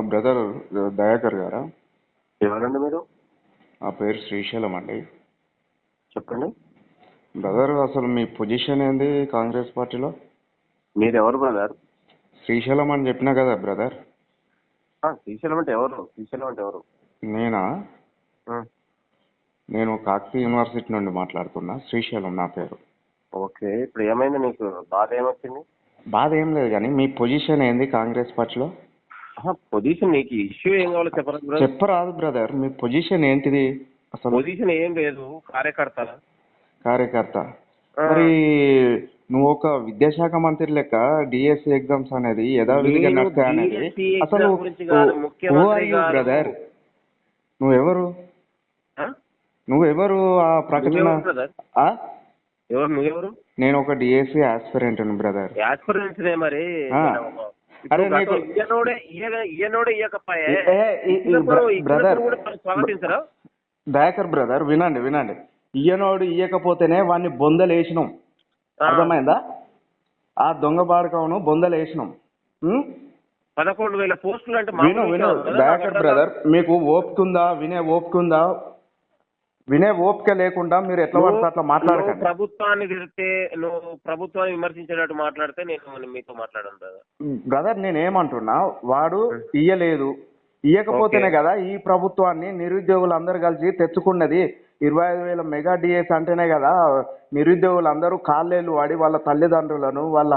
Brother Dayakar గారా? ఎవరండి మీరు? నా పేరు శ్రీశైలం అండి. చెప్పండి. బ్రదర్ అసలు మీ పొజిషన్ ఏంది కాంగ్రెస్ పార్టీలో? మీరు ఎవరు బ్రదర్? శ్రీశైలం అని చెప్పినా కదా బ్రదర్? శ్రీశైలం అంటే ఎవరు? శ్రీశైలం అంటే ఎవరు? నేనా? నేను కాకతీయ యూనివర్సిటీ నుండి మాట్లాడుతున్నా. శ్రీశైలం నా పేరు. ఓకే ఇప్పుడు ఏమైంది నీకు? బాధ ఏమొచ్చింది? బాధ ఏం లేదు కానీ మీ పొజిషన్ ఏంది కాంగ్రెస్ పార్టీలో? పొజిషన్ నీకు ఇష్యూ ఏం కావాలో చెప్పరా బ్రదర్ చెప్పరాదు బ్రదర్ మీ పొజిషన్ ఏంటిది? అసలు పొజిషన్ ఏం లేదు కార్యకర్త. కార్యకర్త. మరి నువ్వు ఒక విద్యాశాఖ మంత్రి లెక్క డిఎస్సి ఎగ్జామ్స్ అనేది యథావిధిగా నడుస్తాయి అనేది DSE అసలు బ్రదర్ నువ్వెవరు? నువ్వెవరు ఆ ప్రకటన? ఎవరు నువ్వెవరు? నేను ఒక డిఎస్సి ఆస్పిరెంట్ బ్రదర్ యాస్పిరెంట్స్ మరి. ఈయనోడే ఈయనోడే ఇచ్చినప్పుడు బ్రదర్ దయాకర్ వినండి వినండి. ఇయ్యనోడు ఇయ్యకపోతేనే వాడిని బొందలేసినాం. అర్థమైందా? ఆ దొంగ బాడకవును బొందలేసినాం? పదకొండు వేల పోస్టులు అంటే విను విను? దయాకర్ బ్రదర్ మీకు ఓపిక ఉందా వినే ఓపిక ఉందా వినే ఓపిక లేకుండా మీరు ఎట్లా పడితే అట్లా మాట్లాడకండి. ప్రభుత్వాన్ని తిడితే నువ్వు ప్రభుత్వాన్ని విమర్శించేటట్టు మాట్లాడితే నేను మీతో మాట్లాడను బ్రదర్ నేను ఏమంటున్నా వాడు ఇయ్యలేదు. ఇయ్యకపోతేనే. కదా ఈ ప్రభుత్వాన్ని నిరుద్యోగులు అందరు కలిసి తెచ్చుకున్నది. ఇరవై ఐదు వేల మెగా డిఎస్ అంటేనే కదా నిరుద్యోగులు అందరూ కాళ్ళేళ్ళు వాడి వాళ్ళ తల్లిదండ్రులను వాళ్ళ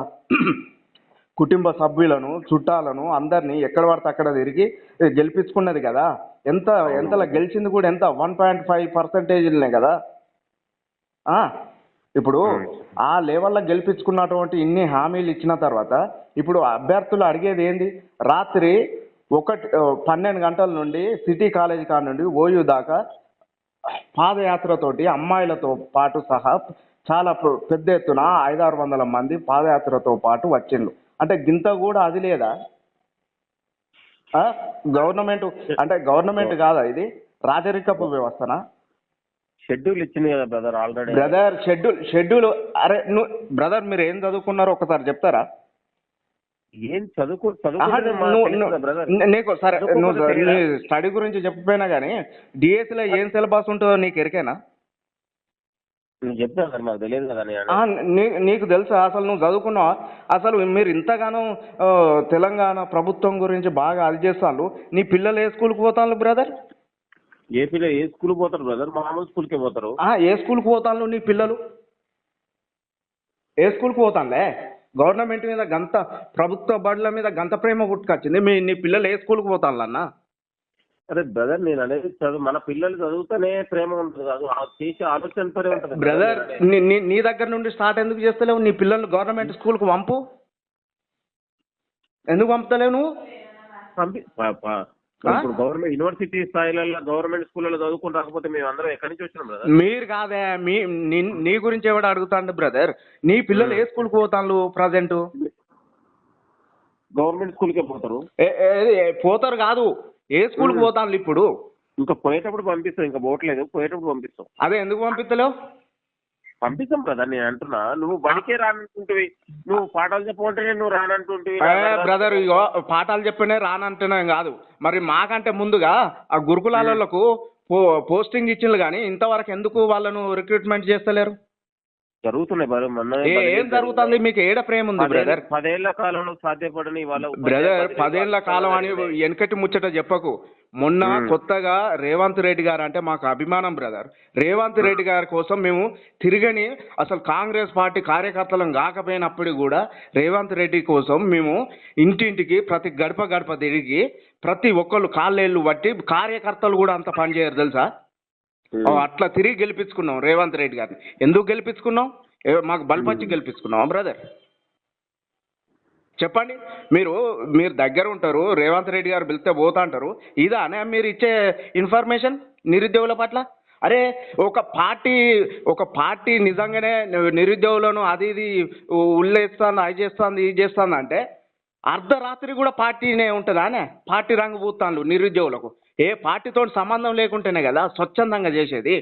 కుటుంబ సభ్యులను చుట్టాలను అందరినీ ఎక్కడ పడితే అక్కడ తిరిగి గెలిపించుకున్నది కదా. ఎంత ఎంతలా గెలిచింది కూడా ఎంత? వన్ పాయింట్ ఫైవ్ పర్సెంటేజ్లనే కదా. ఇప్పుడు ఆ లెవెల్లో గెలిపించుకున్నటువంటి ఇన్ని హామీలు ఇచ్చిన తర్వాత ఇప్పుడు అభ్యర్థులు అడిగేది ఏంది? రాత్రి ఒకటి పన్నెండు గంటల నుండి సిటీ కాలేజ్ కాడ నుండి ఓయూ దాకా పాదయాత్రతోటి అమ్మాయిలతో పాటు సహా చాలా పెద్ద ఎత్తున ఐదారు వందల మంది పాదయాత్రతో పాటు వచ్చిండ్రు. అంటే గింత కూడా అది లేదా? గవర్నమెంట్ అంటే గవర్నమెంట్ కాదా ఇది? రాజరికపు వ్యవస్థనా? షెడ్యూల్ ఇచ్చింది కదా brother already. Brother schedule schedule అరే నువ్వు బ్రదర్ మీరు ఏం చదువుకున్నారో ఒకసారి చెప్తారా? ఏం చదువుకో నీకు సరే నువ్వు స్టడీ గురించి చెప్పపోయినా కానీ డిఎస్సిలో ఏం సిలబస్ ఉంటుందో నీకు ఎరికేనా? నువ్వు చెప్తాను కదా మాకు తెలియదు కదా నేను ఆ, నీ- నీకు తెలుసా అసలు నువ్వు చదువుకున్నావా? అసలు మీరు ఇంతగానో ఆ, తెలంగాణ ప్రభుత్వం గురించి బాగా అది చేస్తాను నీ పిల్లలు ఏ స్కూల్కి పోతాను బ్రదర్? ఏపీలో ఏ స్కూల్ పోతారు బ్రదర్? మామూలు స్కూల్కే పోతారు. ఏ స్కూల్కి పోతాను నీ పిల్లలు? ఏ స్కూల్కి పోతానులే గవర్నమెంట్ మీద గంత ప్రభుత్వ బడుల మీద గంత ప్రేమ పుట్టుకొచ్చింది మీ నీ పిల్లలు ఏ స్కూల్కి పోతాను అన్న అరే బ్రదర్ నేను అనేది చదువు మన పిల్లలు చదువుతూనే ప్రేమ ఉంటుంది కాదు. చేసే ఆలోచనతోనే ఉంటుంది. బ్రదర్ నీ దగ్గర నుండి స్టార్ట్ ఎందుకు చేస్తలేవు? నీ పిల్లల్ని గవర్నమెంట్ స్కూల్కి పంపు. ఎందుకు పంపుతలేవు నువ్వు? పంపి? ఇప్పుడు గవర్నమెంట్ యూనివర్సిటీ స్థాయిలలో గవర్నమెంట్ స్కూళ్ళలో చదువుకుని రాకపోతే మేము అందరం ఎక్కడి నుంచి వచ్చినాం బ్రదర్ మీరు కాదే మీ నీ- నీ గురించి ఎవడు అడుగుతాండు బ్రదర్ నీ పిల్లలు ఏ స్కూల్కి పోతాను ప్రజెంట్ గవర్నమెంట్ స్కూల్కే పోతారు. పోతారు కాదు. ఏ స్కూల్కి. పోతాను ఇప్పుడు? ఇంకా పోయేటప్పుడు పంపిస్తాం ఇంకా పోవట్లేదు పోయేటప్పుడు పంపిస్తాం. అదే ఎందుకు పంపిస్తలేవు పంపిస్తాం బ్రదర్ నేను అంటున్నా. నువ్వు బడికే రానంటుంటివి. నువ్వు పాఠాలు చెప్పమంటేనే నువ్వు రానంటుంటివి. బ్రదర్ ఇగో పాఠాలు చెప్పినే రానంటున్నాం కాదు. మరి మాకంటే ముందుగా ఆ గురుకులాలకు పోస్టింగ్ ఇచ్చిండ్రు కానీ ఇంతవరకు ఎందుకు వాళ్ళను రిక్రూట్మెంట్ చేస్తలేరు? జరుగుతున్నాయి బ్రదర్. మొన్న ఏ- జరుగుతుంది? మీకు ఏడ ప్రేమ ఉంది బ్రదర్? పదేళ్ళ కాలంలో సాధ్యపడని వాళ్ళ బ్రదర్ పదేళ్ళ కాలం అని వెనకటి ముచ్చట చెప్పకు. మొన్న. కొత్తగా రేవంత్ రెడ్డి గారు అంటే మాకు అభిమానం బ్రదర్. రేవంత్ రెడ్డి గారి కోసం మేము తిరగని అసలు కాంగ్రెస్ పార్టీ కార్యకర్తలం కాకపోయినప్పుడు కూడా రేవంత్ రెడ్డి కోసం మేము ఇంటింటికి ప్రతి గడప గడప తిరిగి ప్రతి ఒక్కళ్ళు కాళ్ళేళ్ళు బట్టి కార్యకర్తలు కూడా అంత పనిచేయరు తెలుసా? అట్లా తిరిగి గెలిపించుకున్నాం రేవంత్ రెడ్డి గారిని. ఎందుకు గెలిపించుకున్నాం? మాకు బలపచ్చి గెలిపించుకున్నాం బ్రదర్? చెప్పండి. మీరు మీరు దగ్గర ఉంటారు రేవంత్ రెడ్డి గారు పిలిస్తే పోతా అంటారు. ఇదానే మీరు ఇచ్చే ఇన్ఫర్మేషన్ నిరుద్యోగుల పట్ల? అరే ఒక పార్టీ ఒక పార్టీ నిజంగానే నిరుద్యోగులను అది ఇది ఉల్లేస్తుంది అది చేస్తుంది ఇది చేస్తుంది అంటే అర్ధరాత్రి కూడా పార్టీనే ఉంటుందా అనే? పార్టీ రంగు పూతాను నిరుద్యోగులకు. ఏ పార్టీతో సంబంధం లేకుంటేనే కదా స్వచ్ఛందంగా చేసేది.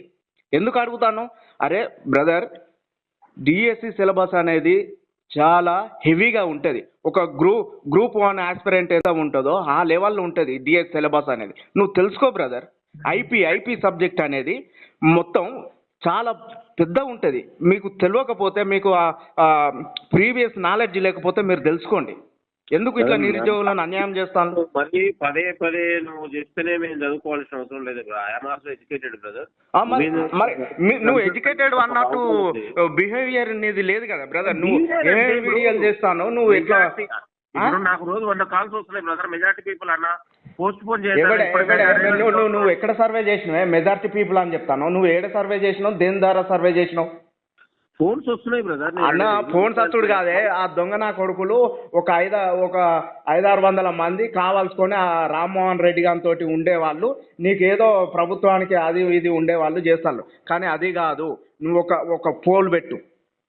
ఎందుకు అడుగుతాను? అరే బ్రదర్ డిఎస్సి సిలబస్ అనేది చాలా హెవీగా ఉంటుంది. ఒక గ్రూప్ గ్రూప్ వన్ ఆస్పిరెంట్ ఏదో ఉంటుందో ఆ లెవెల్లో ఉంటుంది డిఎస్ సిలబస్ అనేది. నువ్వు తెలుసుకో బ్రదర్. ఐపీ ఐపీ సబ్జెక్ట్ అనేది మొత్తం చాలా పెద్ద ఉంటుంది. మీకు తెలియకపోతే మీకు ప్రీవియస్ నాలెడ్జ్ లేకపోతే మీరు తెలుసుకోండి. ఎందుకు ఇట్లా నిరుద్యోగులను అన్యాయం చేస్తాను మళ్ళీ పదే పదే నువ్వు చెప్తేనే మేము చదువుకోవాల్సిన అవసరం లేదు ఐఎమ్ ఆల్సో ఎడ్యుకేటెడ్ బ్రదర్ మరి నువ్వు ఎడ్యుకేటెడ్ అన్నట్టు బిహేవియర్ అనేది లేదు కదా బ్రదర్ నువ్వు వీడియోలు చేస్తాను నువ్వు ఎట్లా ఇప్పుడు నాకు రోజు వంద కాల్స్ వస్తున్నాయి బ్రదర్ మెజారిటీ పీపుల్ అన్న పోస్ట్ పోన్ నువ్వు ఎక్కడ సర్వే చేసినావే? మెజారిటీ పీపుల్ అని చెప్తాను? నువ్వు ఏడ సర్వే చేసినావు? దేని ద్వారా సర్వే చేసినావు? ఫోన్స్ వస్తున్నాయి బ్రదర్ అన్న ఫోన్ సచ్చుడు కాదే. ఆ దొంగ నా కొడుకులు ఒక ఐద ఒక ఐదారు వందల మంది కావాల్సుకొని ఆ రామ్మోహన్ రెడ్డి గారి తోటి ఉండేవాళ్ళు. నీకేదో ప్రభుత్వానికి అది ఇది ఉండేవాళ్ళు చేస్తారు కానీ అది కాదు. నువ్వు ఒక ఒక పోల్ పెట్టు.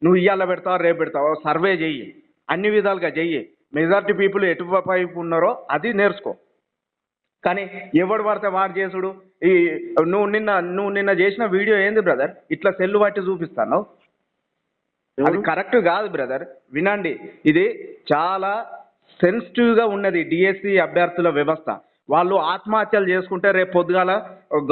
నువ్వు ఇవాళ పెడతావు రేపు పెడతావు? సర్వే చెయ్యి. అన్ని విధాలుగా చెయ్యి. మెజారిటీ పీపుల్ ఎటువైపు ఉన్నారో అది నేర్చుకో. కానీ ఎవడు పడితే వాడు చేసుడు? ఈ నువ్వు నిన్న నువ్వు నిన్న చేసిన వీడియో ఏంది బ్రదర్ ఇట్లా సెల్లు పట్టి చూపిస్తాను అది కరెక్ట్ కాదు బ్రదర్ వినండి. ఇది చాలా సెన్సిటివ్గా ఉన్నది డిఎస్సి అభ్యర్థుల వ్యవస్థ. వాళ్ళు ఆత్మహత్యలు చేసుకుంటే రేపు పొద్దుగాల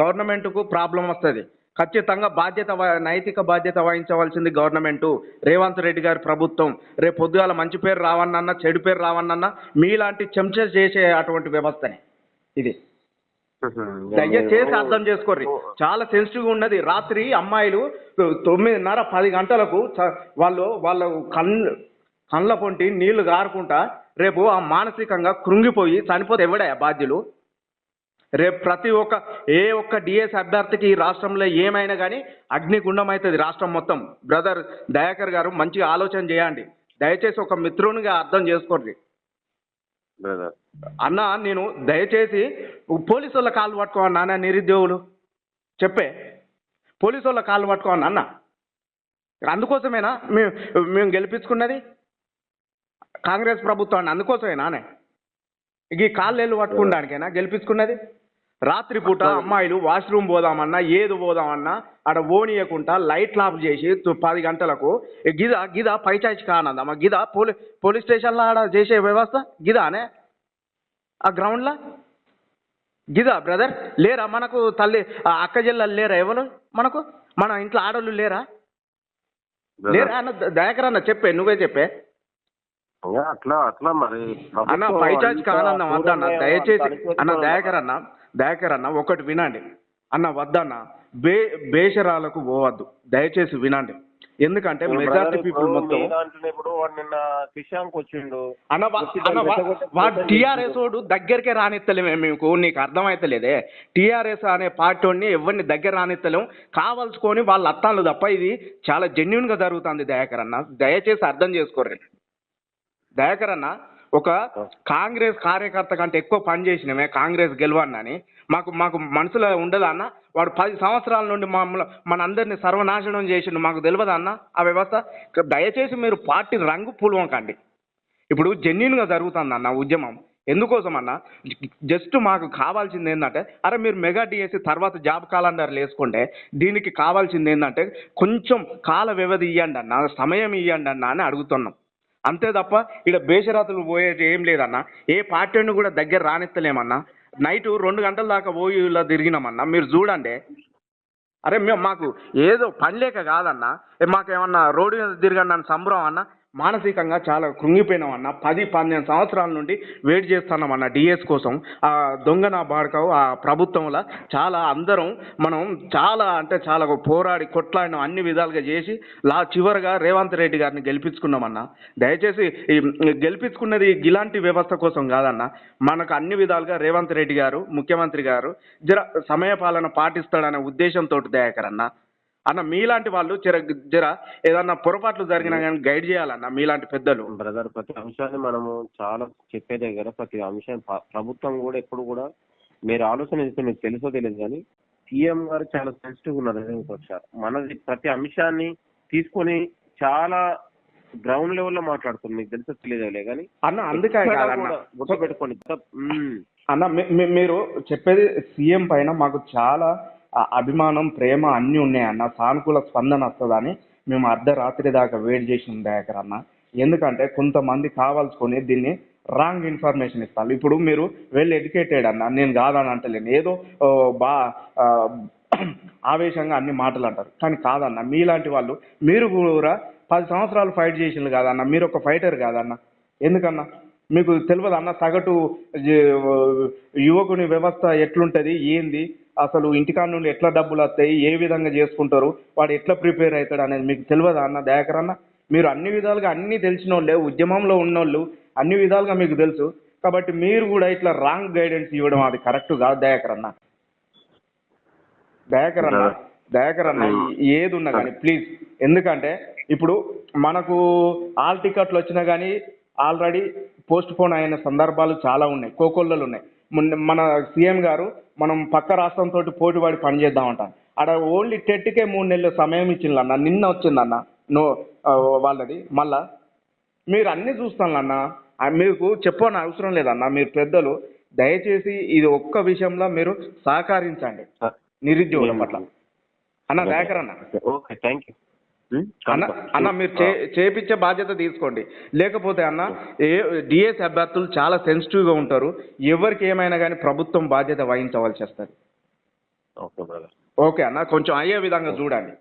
గవర్నమెంట్కు ప్రాబ్లం వస్తుంది. ఖచ్చితంగా బాధ్యత నైతిక బాధ్యత వహించవలసింది గవర్నమెంట్ రేవంత్ రెడ్డి గారి ప్రభుత్వం. రేపు పొద్దుగాల మంచి పేరు రావన్నన్నా చెడు పేరు రావన్నన్నా మీలాంటి చెంచ చేసే అటువంటి వ్యవస్థని ఇది. దయచేసి అర్థం చేసుకోర్రి. చాలా సెన్సిటివ్గా ఉన్నది. రాత్రి అమ్మాయిలు తొమ్మిదిన్నర పది గంటలకు వాళ్ళు వాళ్ళ కళ్ళు కళ్ళ పొంటి నీళ్ళు గారుకుంటా రేపు ఆ మానసికంగా కృంగిపోయి చనిపోతే ఎవడే బాధ్యులు? రేపు ప్రతి ఒక్క ఏ ఒక్క డిఎస్ అభ్యర్థికి ఈ రాష్ట్రంలో ఏమైనా కానీ అగ్నిగుండం అవుతుంది రాష్ట్రం మొత్తం. బ్రదర్ దయాకర్ గారు మంచిగా ఆలోచన చేయండి. దయచేసి ఒక మిత్రునిగా అర్థం చేసుకోండి బ్రదర్ అన్న నేను దయచేసి పోలీసు వాళ్ళ కాళ్ళు పట్టుకోమన్నా అన్న నిరుద్యోగులు. చెప్పే. పోలీసు వాళ్ళ కాళ్ళు పట్టుకోమన్నా అన్న అందుకోసమేనా మేము మేము గెలిపించుకున్నది? కాంగ్రెస్ ప్రభుత్వాన్ని అందుకోసమేనా అనే? ఈ కాళ్ళు పట్టుకోవడానికేనా గెలిపించుకున్నది? రాత్రిపూట అమ్మాయిలు వాష్రూమ్ పోదామన్నా ఏది పోదామన్నా ఆడ ఓనియకుండా లైట్లు ఆఫ్ చేసి పది గంటలకు గిద గిద పైచాచి కానదమ్మా గిద పోలీ పోలీస్ స్టేషన్లో ఆడ చేసే వ్యవస్థ గిదానే? ఆ గ్రౌండ్లో? గిదా బ్రదర్? లేరా మనకు తల్లి అక్క చెల్లెలు లేరా ఎవరు మనకు? మన ఇంట్లో ఆడోళ్ళు లేరా? లేరా అన్న ద- దయాకర్ అన్న చెప్పే నువ్వే చెప్పే. అట్లా అట్లా మరి అన్న పైచాచి వద్దన్న పూర్వమే దయచేసి అన్న దయాకర్ అన్న దయాకర్ అన్న ఒకటి వినండి. అన్న వద్దన్న బే బేషరాలకు పోవద్దు. దయచేసి వినండి. ఎందుకంటే మెజార్టీ పీపుల్ మొత్తం ఇప్పుడు వాడు నిన్న కిషాంక్ వచ్చిండు. అన్న వాడు టీఆర్ఎస్ దగ్గరికే రానిత్తలేమే. మీకు నీకు అర్థమైతలేదే. టీఆర్ఎస్ అనే పార్టీని ఎవరిని దగ్గర రానిత్తలేం కావాల్సుకొని వాళ్ళ అత్తాలు తప్ప ఇది చాలా జెన్యున్గా జరుగుతుంది దయాకర్ అన్న దయచేసి అర్థం చేసుకోర్రి దయాకర్ అన్న ఒక కాంగ్రెస్ కార్యకర్త కంటే ఎక్కువ పని చేసినమే కాంగ్రెస్ గెలవన్నని. మాకు మాకు మనసులో ఉండదా అన్న. వాడు పది సంవత్సరాల నుండి మమ్మల్ని మనందరినీ సర్వనాశనం చేసిండు. మాకు తెలియదా అన్న? ఆ వ్యవస్థ. దయచేసి మీరు పార్టీ రంగు పూలవంకండి. ఇప్పుడు జెన్యున్గా జరుగుతుంది అన్న ఉద్యమం. ఎందుకోసం అన్న? జస్ట్ మాకు కావాల్సింది ఏంటంటే అరే మీరు మెగా డిఎస్సి తర్వాత జాబ్ క్యాలెండర్లు వేసుకుంటే దీనికి కావాల్సింది ఏంటంటే కొంచెం కాల వ్యవధి ఇవ్వండి అన్న సమయం ఇవ్వండి అన్న అని అడుగుతున్నాం. అంతే తప్ప ఇక్కడ బేషరాతులు పోయేది ఏం లేదన్న. ఏ పార్టీని కూడా దగ్గర రానిస్తలేమన్నా నైట్ రెండు గంటల దాకా పోయి ఇలా తిరిగినామన్నా. మీరు చూడండి. అరే మేము మాకు ఏదో పని లేక కాదన్నా. మాకేమన్నా రోడ్డు మీద తిరగండి అని సంబరం అన్న. మానసికంగా చాలా కృంగిపోయినామన్న పది పన్నెండు సంవత్సరాల నుండి వెయిట్ చేస్తున్నామన్న డిఎస్ కోసం. ఆ దొంగ నా బాడకవు ఆ ప్రభుత్వంలో చాలా అందరం మనం చాలా అంటే చాలా పోరాడి కొట్లాడినాం అన్ని విధాలుగా చేసి లా చివరగా రేవంత్ రెడ్డి గారిని గెలిపించుకున్నామన్న దయచేసి ఈ గెలిపించుకున్నది ఇలాంటి వ్యవస్థ కోసం కాదన్న. మనకు అన్ని విధాలుగా రేవంత్ రెడ్డి గారు ముఖ్యమంత్రి గారు జర సమయపాలన పాటిస్తాడనే ఉద్దేశంతో దయాకర్ అన్న మీలాంటి వాళ్ళు జర జర ఏదన్నా పొరపాట్లు జరిగినా కానీ గైడ్ చేయాలన్న మీలాంటి పెద్దలు. బ్రదర్ ప్రతి అంశాన్ని మనము చాలా చెప్పే దగ్గర ప్రతి అంశం ప- ప్రభుత్వం కూడా ఎప్పుడు కూడా మీరు ఆలోచన చేస్తే మీకు తెలుసో తెలియదు కానీ సీఎం గారు చాలా సెన్సిటివ్ ఉన్నారు సార్ మనది ప్రతి అంశాన్ని తీసుకొని చాలా గ్రౌండ్ లెవెల్లో మాట్లాడుతుంది. మీకు తెలుసో తెలియదులే కానీ అన్న అందుకే ఎక్కడ కాదన్న. కూడా గుర్తుపెట్టుకోండి. మ్మ్. అన్న మీరు చెప్పేది సీఎం పైన మాకు చాలా అభిమానం ప్రేమ అన్నీ ఉన్నాయి అన్న సానుకూల స్పందన వస్తుందని మేము అర్ధరాత్రి దాకా వెయిట్ చేసిన దగ్గర అన్న. ఎందుకంటే కొంతమంది కావాల్సుకొని దీన్ని రాంగ్ ఇన్ఫర్మేషన్ ఇస్తారు. ఇప్పుడు మీరు వెల్ ఎడ్యుకేటెడ్ అన్న నేను కాదని అంటలేను. ఏదో బా ఆవేశంగా అన్ని మాటలు అంటారు. కానీ కాదన్న మీలాంటి వాళ్ళు మీరు కూడా పది సంవత్సరాలు ఫైట్ చేసిండ్రు కాదన్న మీరు ఒక ఫైటర్ కాదన్న. ఎందుకన్నా? మీకు తెలియదు అన్న సగటు యువకుని వ్యవస్థ ఎట్లుంటది ఏంది? అసలు ఇంటికాడ నుండి ఎట్లా డబ్బులు వస్తాయి ఏ విధంగా చేసుకుంటారు వాడు ఎట్లా ప్రిపేర్ అవుతాడు అనేది మీకు తెలియదా అన్న దయాకర్ అన్న? మీరు అన్ని విధాలుగా అన్ని తెలిసిన వాళ్ళే ఉద్యమంలో ఉన్నోళ్ళు అన్ని విధాలుగా మీకు తెలుసు. కాబట్టి మీరు కూడా ఇట్లా రాంగ్ గైడెన్స్ ఇవ్వడం అది కరెక్ట్ కాదు దయాకర్ అన్న. దయాకర్ అన్న దయాకర్ అన్న ఏది ఉన్నా కానీ ప్లీజ్ ఎందుకంటే ఇప్పుడు మనకు ఆల్ టికెట్లు వచ్చినా కానీ ఆల్రెడీ పోస్ట్ పోన్ అయిన సందర్భాలు చాలా ఉన్నాయి కోకొల్లలు ఉన్నాయి. మన సీఎం గారు మనం పక్క రాష్ట్రంతో పోటీ పడి పని చేద్దామంటాం. అక్కడ ఓన్లీ టెట్కే మూడు నెలలు సమయం ఇచ్చిందన్న నిన్న వచ్చిందన్న నో వాళ్ళది మళ్ళా. మీరు అన్ని చూస్తానన్న మీకు చెప్పని అవసరం లేదన్న మీరు పెద్దలు దయచేసి ఇది ఒక్క విషయంలో మీరు సహకరించండి. నిరుద్యోగుల పట్ల. అన్న అన్న ఓకే థ్యాంక్ యూ అన్న అన్న మీరు చే చేపించే బాధ్యత తీసుకోండి. లేకపోతే అన్న ఏ డిఎస్ అభ్యర్థులు చాలా సెన్సిటివ్గా ఉంటారు. ఎవరికి ఏమైనా కానీ ప్రభుత్వం బాధ్యత వహించవలసి వస్తుంది. ఓకే అన్న కొంచెం అయ్యే విధంగా చూడండి.